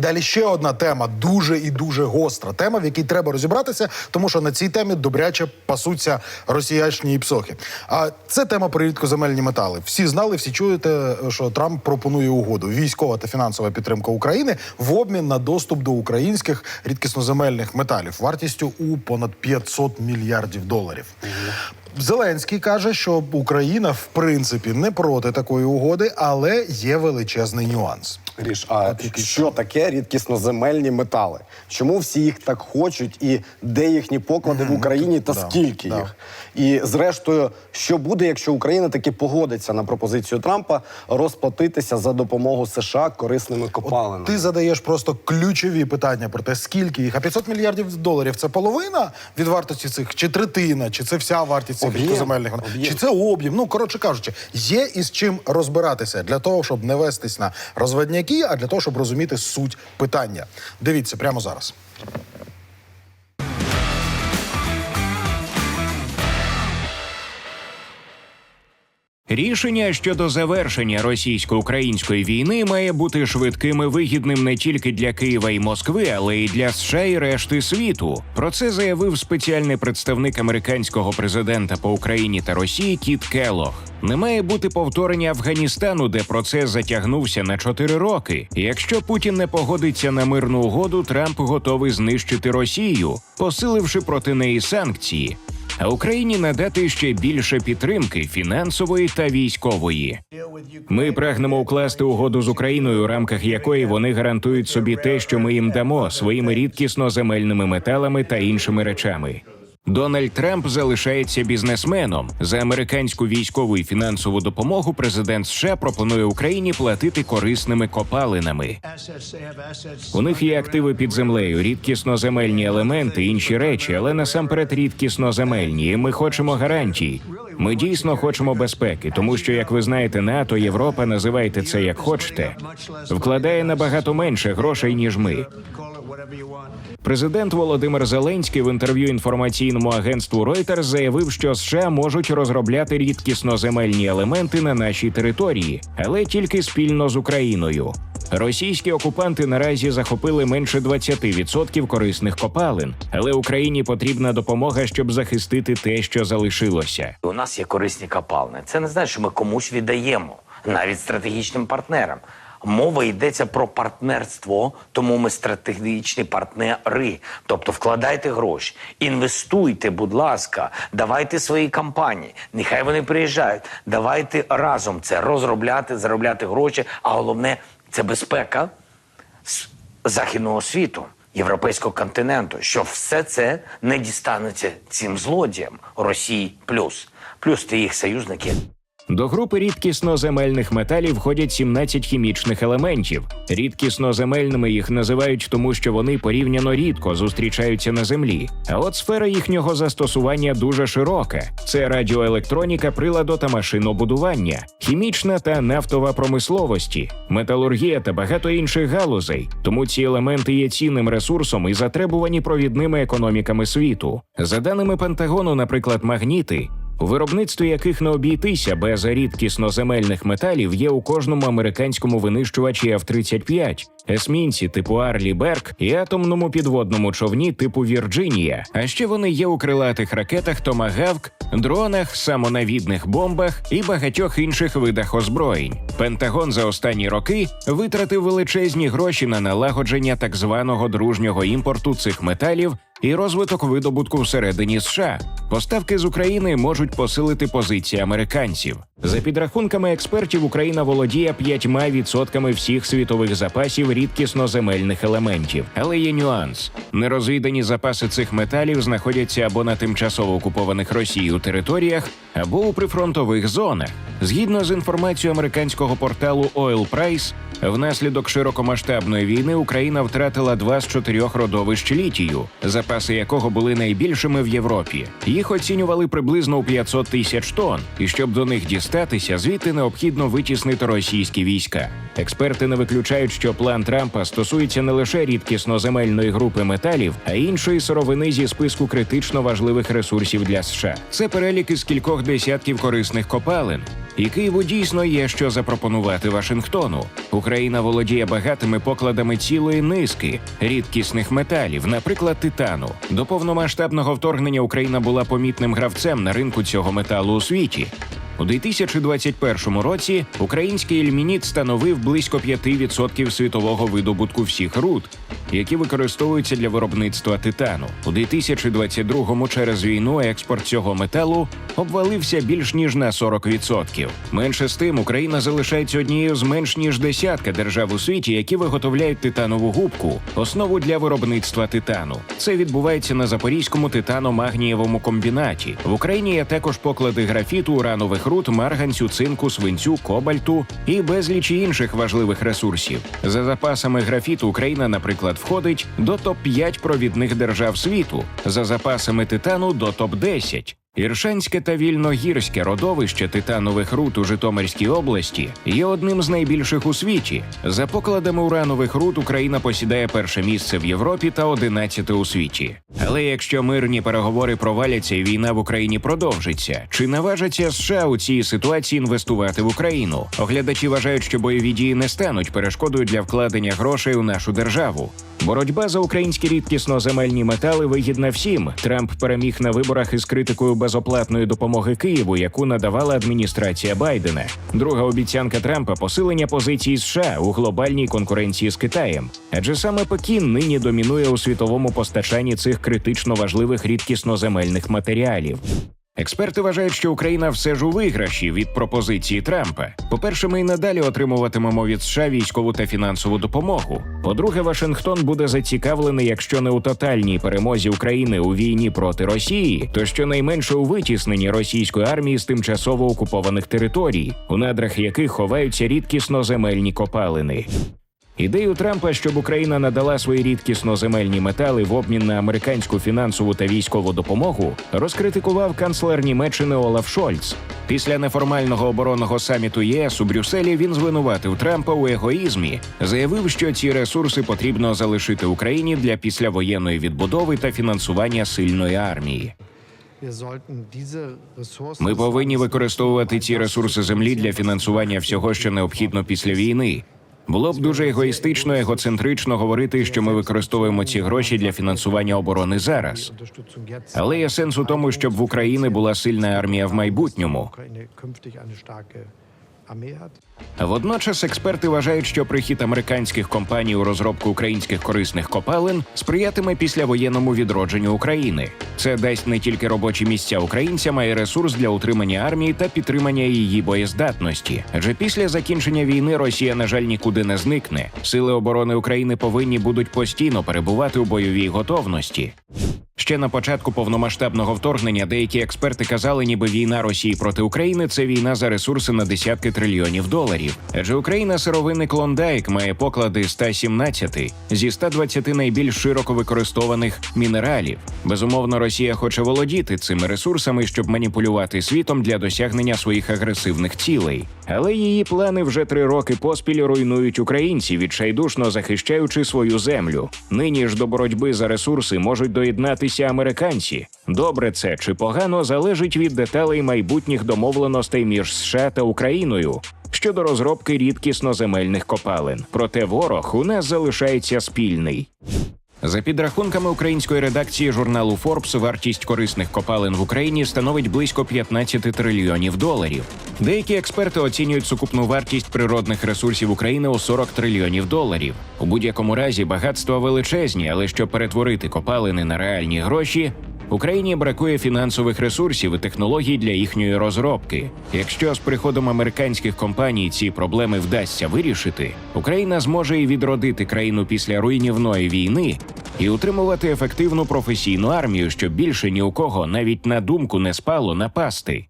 Далі ще одна тема, дуже і дуже гостра тема, в якій треба розібратися, тому що на цій темі добряче пасуться росіячні псохи. А це тема про рідкоземельні метали. Всі знали, всі чуєте, що Трамп пропонує угоду військова та фінансова підтримка України в обмін на доступ до українських рідкісноземельних металів вартістю у понад 500 мільярдів доларів. Зеленський каже, що Україна в принципі не проти такої угоди, але є величезний нюанс. Ріш, а що таке рідкісноземельні метали? Чому всі їх так хочуть, і де їхні поклади в Україні та да, скільки да. їх? І зрештою, що буде, якщо Україна таки погодиться на пропозицію Трампа розплатитися за допомогу США корисними копалинами? Ти задаєш просто ключові питання про те, скільки їх. А 500 мільярдів доларів це половина від вартості цих, чи третина, чи це вся вартість цих земельних чи це об'єм. Ну коротше кажучи, є із чим розбиратися для того, щоб не вестись на розведняки, а для того, щоб розуміти суть питання. Дивіться прямо зараз. Рішення щодо завершення російсько-української війни має бути швидким і вигідним не тільки для Києва і Москви, але й для США і решти світу. Про це заявив спеціальний представник американського президента по Україні та Росії Кіт Келлог. Не має бути повторення Афганістану, де процес затягнувся на 4 роки. Якщо Путін не погодиться на мирну угоду, Трамп готовий знищити Росію, посиливши проти неї санкції а Україні надати ще більше підтримки фінансової та військової. Ми прагнемо укласти угоду з Україною, у рамках якої вони гарантують собі те, що ми їм дамо своїми рідкісно земельними металами та іншими речами. Дональд Трамп залишається бізнесменом. За американську військову і фінансову допомогу президент США пропонує Україні платити корисними копалинами. У них є активи під землею, рідкісноземельні елементи, інші речі, але насамперед рідкісноземельні. І ми хочемо гарантій. Ми дійсно хочемо безпеки, тому що, як ви знаєте, НАТО, Європа, називайте це як хочете, вкладає набагато менше грошей ніж ми. Президент Володимир Зеленський в інтерв'ю інформаційному агентству Reuters заявив, що США можуть розробляти рідкісноземельні елементи на нашій території, але тільки спільно з Україною. Російські окупанти наразі захопили менше 20% корисних копалин, але Україні потрібна допомога, щоб захистити те, що залишилося. У нас є корисні копалини. Це не значить, що ми комусь віддаємо, навіть стратегічним партнерам. Мова йдеться про партнерство, тому ми стратегічні партнери. Тобто вкладайте гроші, інвестуйте, будь ласка, давайте свої компанії. Нехай вони приїжджають. Давайте разом це розробляти, заробляти гроші. А головне це безпека західного світу, європейського континенту, що все це не дістанеться цим злодіям Росії плюс, плюс ти їх союзники. До групи рідкісноземельних металів входять 17 хімічних елементів. Рідкісноземельними їх називають тому, що вони порівняно рідко зустрічаються на землі. А от сфера їхнього застосування дуже широка: це радіоелектроніка, приладо та машинобудування, хімічна та нафтова промисловості, металургія та багато інших галузей. Тому ці елементи є цінним ресурсом і затребувані провідними економіками світу. За даними Пентагону, наприклад, магніти. У виробництві яких не обійтися без рідкісноземельних металів є у кожному американському винищувачі F-35, есмінці типу Арлі Берг і атомному підводному човні типу Вірджинія. А ще вони є у крилатих ракетах Томагавк, дронах, самонавідних бомбах і багатьох інших видах озброєнь. Пентагон за останні роки витратив величезні гроші на налагодження так званого дружнього імпорту цих металів і розвиток видобутку всередині США. Поставки з України можуть посилити позиції американців. За підрахунками експертів, Україна володіє 5% всіх світових запасів рідкісноземельних елементів. Але є нюанс: нерозвідані запаси цих металів знаходяться або на тимчасово окупованих Росією територіях, або у прифронтових зонах. Згідно з інформацією американського порталу Oil Price, внаслідок широкомасштабної війни Україна втратила два з чотирьох родовищ літію, запаси якого були найбільшими в Європі. Їх оцінювали приблизно у 500 тисяч тонн, і щоб до них дістатися, звідти необхідно витіснити російські війська. Експерти не виключають, що план Трампа стосується не лише рідкісноземельної групи металів, а іншої сировини зі списку критично важливих ресурсів для США. Це перелік із кількох десятків корисних копалин. І Києву дійсно є що запропонувати Вашингтону. Україна володіє багатими покладами цілої низки рідкісних металів, наприклад, титану. До повномасштабного вторгнення Україна була помітним гравцем на ринку цього металу у світі. У 2021 році український ільмініт становив близько 5% світового видобутку всіх руд, які використовуються для виробництва титану. У 2022 через війну експорт цього металу обвалився більш ніж на 40%. Менше з тим, Україна залишається однією з менш ніж десятка держав у світі, які виготовляють титанову губку, основу для виробництва титану. Це відбувається на запорізькому титано-магнієвому комбінаті. В Україні є також поклади графіту, уранових руд, марганцю, цинку, свинцю, кобальту і безлічі інших важливих ресурсів. За запасами графіту Україна, наприклад, входить до топ 5 провідних держав світу, за запасами титану до топ 10 Іршанське та вільногірське родовище титанових руд у Житомирській області є одним з найбільших у світі. За покладами уранових руд Україна посідає перше місце в Європі та одинадцяте у світі. Але якщо мирні переговори проваляться і війна в Україні продовжиться, чи наважаться США у цій ситуації інвестувати в Україну? Оглядачі вважають, що бойові дії не стануть перешкодою для вкладення грошей у нашу державу. Боротьба за українські рідкісно-земельні метали вигідна всім. Трамп переміг на виборах із критикою безоплатної допомоги Києву, яку надавала адміністрація Байдена. Друга обіцянка Трампа посилення позицій США у глобальній конкуренції з Китаєм. Адже саме Пекін нині домінує у світовому постачанні цих критично важливих рідкісно-земельних матеріалів. Експерти вважають, що Україна все ж у виграші від пропозиції Трампа. По-перше, ми й надалі отримуватимемо від США військову та фінансову допомогу. По-друге, Вашингтон буде зацікавлений, якщо не у тотальній перемозі України у війні проти Росії, то щонайменше у витісненні російської армії з тимчасово окупованих територій, у надрах яких ховаються рідкісно земельні копалини. Ідею Трампа, щоб Україна надала свої рідкісно земельні метали в обмін на американську фінансову та військову допомогу, розкритикував канцлер Німеччини Олаф Шольц. Після неформального оборонного саміту ЄС у Брюсселі він звинуватив Трампа у егоїзмі, заявив, що ці ресурси потрібно залишити Україні для післявоєнної відбудови та фінансування сильної армії. Ми повинні використовувати ці ресурси землі для фінансування всього, що необхідно після війни. Було б дуже егоїстично, егоцентрично говорити, що ми використовуємо ці гроші для фінансування оборони зараз. Але є сенс у тому, щоб в Україні була сильна армія в майбутньому. Водночас експерти вважають, що прихід американських компаній у розробку українських корисних копалин сприятиме післявоєнному відродженню України. Це дасть не тільки робочі місця українцям, а й ресурс для утримання армії та підтримання її боєздатності. Адже після закінчення війни Росія, на жаль, нікуди не зникне. Сили оборони України повинні будуть постійно перебувати у бойовій готовності. Ще на початку повномасштабного вторгнення деякі експерти казали, ніби війна Росії проти України це війна за ресурси на десятки трильйонів доларів. Адже Україна сировинний клондайк має поклади 117 зі 120 найбільш широко використованих мінералів. Безумовно, Росія хоче володіти цими ресурсами, щоб маніпулювати світом для досягнення своїх агресивних цілей. Але її плани вже три роки поспіль руйнують українці, відчайдушно захищаючи свою землю. Нині ж до боротьби за ресурси можуть доєднатися американці. Добре це чи погано залежить від деталей майбутніх домовленостей між США та Україною. Щодо розробки рідкісно земельних копалин, проте ворог у нас залишається спільний. За підрахунками української редакції журналу Forbes, вартість корисних копалин в Україні становить близько 15 трильйонів доларів. Деякі експерти оцінюють сукупну вартість природних ресурсів України у 40 трильйонів доларів. У будь-якому разі багатства величезні, але щоб перетворити копалини на реальні гроші. Україні бракує фінансових ресурсів і технологій для їхньої розробки. Якщо з приходом американських компаній ці проблеми вдасться вирішити, Україна зможе і відродити країну після руйнівної війни і утримувати ефективну професійну армію, щоб більше ні у кого навіть на думку не спало напасти.